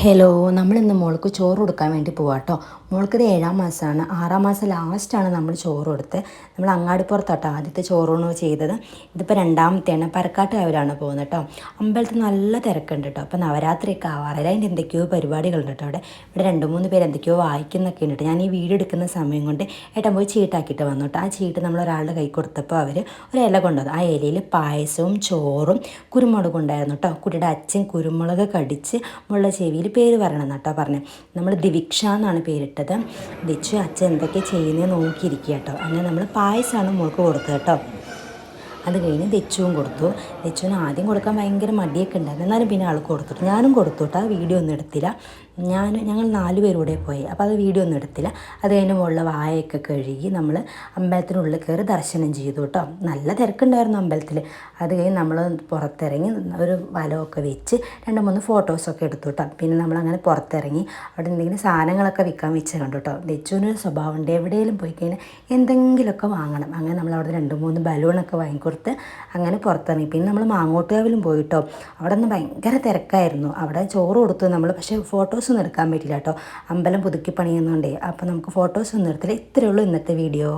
Hello നമ്മൾ ഇന്ന് മോൾക്ക് ചോറ് കൊടുക്കാൻ വേണ്ടി പോവാം കേട്ടോ മോൾക്ക് ഇത് ഏഴാം മാസമാണ് ആറാം മാസം ലാസ്റ്റാണ് നമ്മൾ ചോറ് കൊടുത്ത്. നമ്മൾ അങ്ങാടിപ്പുറത്താട്ടോ ആദ്യത്തെ ചോറൂണ് ചെയ്തത്. ഇതിപ്പോൾ രണ്ടാമത്തെയാണ്. പരക്കാട്ട് കാവിലാണ് പോകുന്നത് കേട്ടോ അമ്പലത്തിൽ നല്ല തിരക്കുണ്ട് കേട്ടോ അപ്പോൾ നവരാത്രിയൊക്കെ ആവാറില്ല അതിന്റെ എന്തൊക്കെയോ പരിപാടികളുണ്ട് കേട്ടോ അവിടെ. ഇവിടെ രണ്ട് മൂന്ന് പേര് എന്തൊക്കെയോ വായിക്കുന്നൊക്കെ ഉണ്ട് ഞാൻ ഈ വീഡിയോ എടുക്കുന്ന സമയം കൊണ്ട് ഏട്ടൻ പോയി ചീട്ടാക്കിയിട്ട് വന്നു കേട്ടോ ആ ചീട്ട് നമ്മൾ ഒരാളുടെ കൈ കൊടുത്തപ്പോൾ അവർ ഒരു ഇല കൊണ്ടുവന്നു. ആ ഇലയിൽ പായസവും ചോറും കുരുമുളകും ഉണ്ടായിരുന്നു കേട്ടോ കുട്ടിയുടെ അച്ഛൻ കുരുമുളക് കടിച്ച് മുള്ള ചെവിയിൽ പേര് പറയണം കേട്ടോ പറഞ്ഞത് നമ്മൾ ദിവിക്ഷ എന്നാണ് പേരിട്ടത്. ദിച്ചു അച്ഛൻ എന്തൊക്കെ ചെയ്യുന്നത് നോക്കിയിരിക്കുക കേട്ടോ അങ്ങനെ നമ്മൾ പായസമാണ് മോൾക്ക് കൊടുത്തത് കേട്ടോ അത് കഴിഞ്ഞ് ദച്ചുവും കൊടുത്തു. ദച്ചുവിന് ആദ്യം കൊടുക്കാൻ ഭയങ്കര മടിയൊക്കെ ഉണ്ടായിരുന്നു. എന്നാലും പിന്നെ ആൾ കൊടുത്തു ഞാനും കൊടുത്തു കേട്ടോ വീഡിയോ ഒന്നും എടുത്തില്ല. ഞാൻ ഞങ്ങൾ നാല് പേരൂടെ പോയി. അപ്പോൾ അത് വീഡിയോ ഒന്നും എടുത്തില്ല. അത് കഴിഞ്ഞ് മുകളിൽ വായൊക്കെ കഴുകി നമ്മൾ അമ്പലത്തിനുള്ളിൽ കയറി ദർശനം ചെയ്തു കേട്ടോ. നല്ല തിരക്കുണ്ടായിരുന്നു അമ്പലത്തിൽ അത് കഴിഞ്ഞ് നമ്മൾ പുറത്തിറങ്ങി ഒരു വലമൊക്കെ വെച്ച് രണ്ട് മൂന്ന് ഫോട്ടോസൊക്കെ എടുത്തു കേട്ടോ. പിന്നെ നമ്മളങ്ങനെ പുറത്തിറങ്ങി അവിടെ എന്തെങ്കിലും സാധനങ്ങളൊക്കെ വിൽക്കാൻ വെച്ച് കണ്ടു കേട്ടോ. ലച്ചുവിനൊരു സ്വഭാവം ഉണ്ട്. എവിടെയെങ്കിലും പോയി കഴിഞ്ഞാൽ എന്തെങ്കിലുമൊക്കെ വാങ്ങണം. അങ്ങനെ നമ്മൾ അവിടെ രണ്ട് മൂന്ന് ബലൂണൊക്കെ വാങ്ങിക്കൊടുത്ത് അങ്ങനെ പുറത്തിറങ്ങി. പിന്നെ നമ്മൾ മാങ്ങോട്ടുകാവിലും പോയിട്ടോ അവിടെ നിന്ന് ഭയങ്കര തിരക്കായിരുന്നു. അവിടെ ചോറ് കൊടുത്തു നമ്മൾ പക്ഷേ ഫോട്ടോസൊന്നും എടുക്കാൻ പറ്റില്ല കേട്ടോ. അമ്പലം പുതുക്കി പണിയുന്നതുകൊണ്ടേ അപ്പോൾ നമുക്ക് ഫോട്ടോസൊന്നും എടുത്തില്ല. ഇത്രയേ ഉള്ളൂ ഇന്നത്തെ വീഡിയോ